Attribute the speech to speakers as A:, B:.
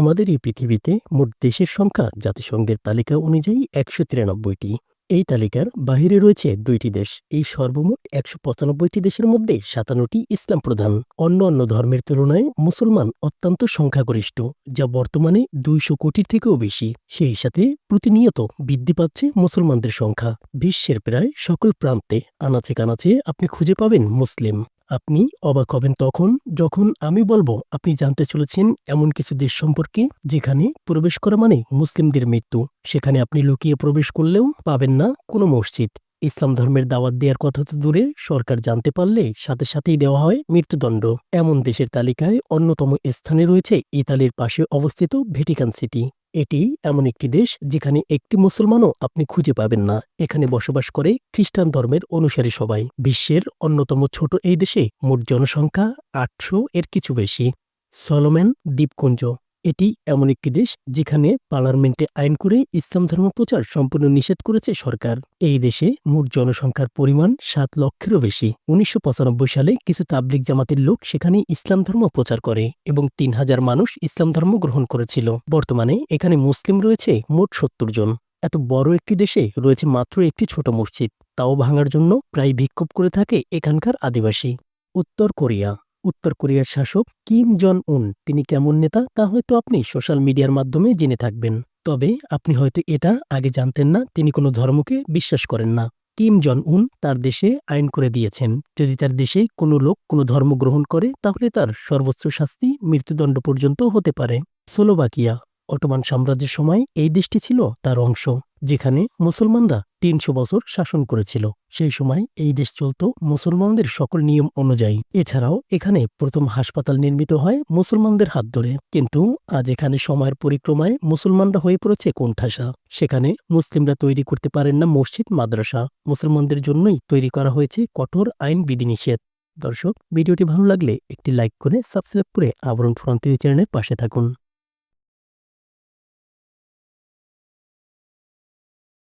A: আমাদের এই পৃথিবীতে মোট দেশের সংখ্যা জাতিসংঘের তালিকা অনুযায়ী একশো তিরানব্বইটি। এই তালিকার বাহিরে রয়েছে দুইটি দেশ। এই সর্বমোট একশো পঁচানব্বইটি দেশের মধ্যে সাতান্নটি ইসলাম প্রধান। অন্য অন্য ধর্মের তুলনায় মুসলমান অত্যন্ত সংখ্যাগরিষ্ঠ, যা বর্তমানে দুইশো কোটির থেকেও বেশি। সেই সাথে প্রতিনিয়ত বৃদ্ধি পাচ্ছে মুসলমানদের সংখ্যা। বিশ্বের প্রায় সকল প্রান্তে আনাচে কানাচে আপনি খুঁজে পাবেন মুসলিম। আপনি অবাক হবেন তখন যখন আমি বলব, আপনি জানতে চলেছেন এমন কিছু দেশ সম্পর্কে যেখানে প্রবেশ করা মানে মুসলিমদের মৃত্যু। সেখানে আপনি লুকিয়ে প্রবেশ করলেও পাবেন না কোনো মসজিদ। ইসলাম ধর্মের দাওয়াত দেওয়ার কথা তো দূরে, সরকার জানতে পারলে সাথে সাথেই দেওয়া হয় মৃত্যুদণ্ড। এমন দেশের তালিকায় অন্যতম স্থানে রয়েছে ইতালির পাশে অবস্থিত ভেটিকান সিটি। এটি এমন একটি দেশ যেখানে একটি মুসলমানও আপনি খুঁজে পাবেন না। এখানে বসবাস করে খ্রিস্টান ধর্মের অনুসারী সবাই। বিশ্বের অন্যতম ছোট এই দেশে মোট জনসংখ্যা আটশো এর কিছু বেশি। সলোমেন দ্বীপপুঞ্জ এটি এমন একটি দেশ যেখানে পার্লামেন্টে আইন করে ইসলাম ধর্ম প্রচার সম্পূর্ণ নিষেধ করেছে সরকার। এই দেশে মোট জনসংখ্যার পরিমাণ সাত লক্ষেরও বেশি। উনিশশো পঁচানব্বই সালে কিছু তাবলিক জামাতের লোক সেখানে ইসলাম ধর্ম প্রচার করে এবং তিন হাজার মানুষ ইসলাম ধর্ম গ্রহণ করেছিল। বর্তমানে এখানে মুসলিম রয়েছে মোট সত্তর জন। এত বড় একটি দেশে রয়েছে মাত্র একটি ছোট মসজিদ। তাও ভাঙার জন্য প্রায় বিক্ষোভ করে থাকে এখানকার আদিবাসী। উত্তর কোরিয়া উত্তর কোরিয়ার শাসক কিম জন উন তিনি কেমন নেতা তা হয়তো আপনি সোশ্যাল মিডিয়ার মাধ্যমে জেনে থাকবেন। তবে আপনি হয়তো এটা আগে জানতেন না, তিনি কোনো ধর্মকে বিশ্বাস করেন না। কিম জন উন তার দেশে আইন করে দিয়েছেন। যদি তার দেশে কোনো লোক কোনো ধর্ম গ্রহণ করে, তাহলে তার সর্বোচ্চ শাস্তি মৃত্যুদণ্ড পর্যন্ত হতে পারে। স্লোভাকিয়া অটোমান সাম্রাজ্যের সময় এই দেশটি ছিল তার অংশ, যেখানে মুসলমানরা তিনশো বছর শাসন করেছিল। সেই সময় এই দেশ চলত মুসলমানদের সকল নিয়ম অনুযায়ী। এছাড়াও এখানে প্রথম হাসপাতাল নির্মিত হয় মুসলমানদের হাত ধরে। কিন্তু আজ এখানে সময়ের পরিক্রমায় মুসলমানরা হয়ে পড়েছে কোণঠাসা। সেখানে মুসলিমরা তৈরি করতে পারেন না মসজিদ, মাদ্রাসা। মুসলমানদের জন্যই তৈরি করা হয়েছে কঠোর আইন বিধিনিষেধ। দর্শক, ভিডিওটি ভালো লাগলে একটি লাইক করে সাবস্ক্রাইব করে আবরণ ফ্রন্তি চ্যানেলের পাশে থাকুন।